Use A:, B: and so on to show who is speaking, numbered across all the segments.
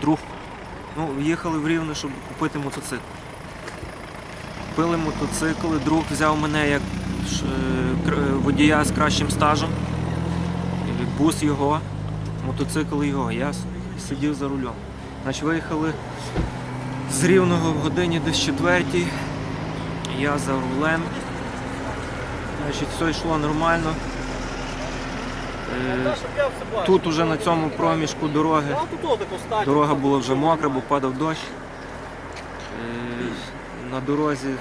A: Друг. Ну, їхали в Рівне, щоб купити мотоцикл. Купили мотоцикл, друг взяв мене як е, кр- водія з кращим стажем. Бус його, мотоцикл його. Я сидів за рулем. Значить, виїхали з Рівного в годині десь четвертій. Я за рулем. Значить, все йшло нормально. Е, Тут уже на цьому проміжку дороги Дорога була вже мокра, бо падав дощ. Е, На дорозі е,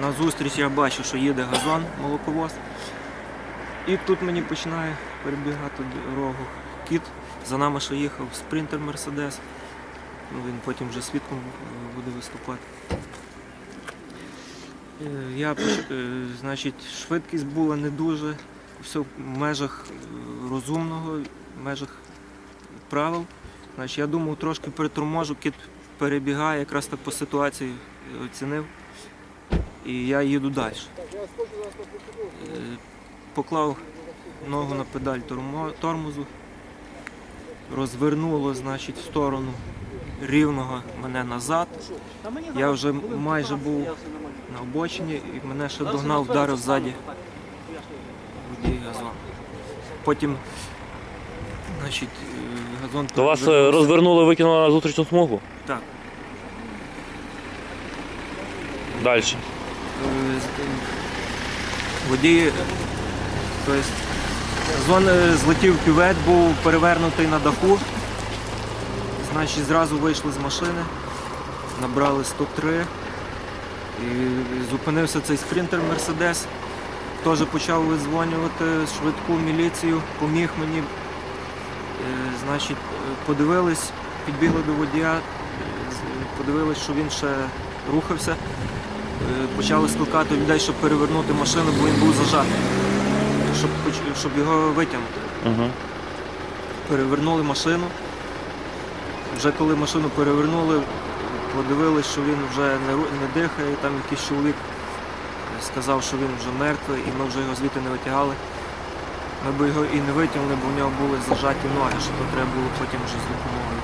A: на зустріч я бачу, що їде газон, молоковоз. І тут мені починає перебігати дорогу кіт. За нами ще їхав спринтер Мерседес. Ну, Він потім вже свідком буде виступати. Я, значить, швидкість була не дуже, все в межах розумного, в межах правил. Значить, я думав, трошки переторможу, кіт перебігає, якраз так по ситуації оцінив. І я їду далі. Е, Поклав ногу на педаль тормозу, розвернуло, значить, в сторону рівного мене назад. Я вже майже був на обочині і мене ще догнав, вдарив ззаді водій газон. Потім, значить, е, газон
B: То вас е, розвернули, викинули на зустрічну смугу?
A: Так.
B: Далі.
A: Е, Водій, тобто, зон е, злетів кювет, був перевернутий на даху. Значить, зразу вийшли з машини, набрали 103. І зупинився цей спринтер Мерседес. Теж почав визвонювати швидку міліцію, поміг мені. Е, Значить, е, подивились, підбігли до водія, е, подивились, що він ще рухався. Почали скликати людей, щоб перевернути машину, бо він був зажатий, щоб, щоб його витягнути.
B: Угу.
A: Перевернули машину. Вже коли машину перевернули, подивились, що він вже не, не дихає, там якийсь чоловік сказав, що він вже мертвий, і ми вже його звідти не витягали. Ми б його і не витягнули, бо в нього були зажаті ноги, що то треба було потім вже з допомогою.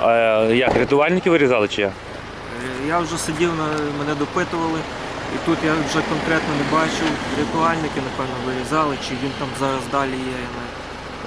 B: А як, рятувальники вирізали чи як?
A: Е, Я вже сидів, на- мене допитували, і тут я вже конкретно не бачив. Рятувальники, напевно, вирізали, чи він там зараз далі є, я навіть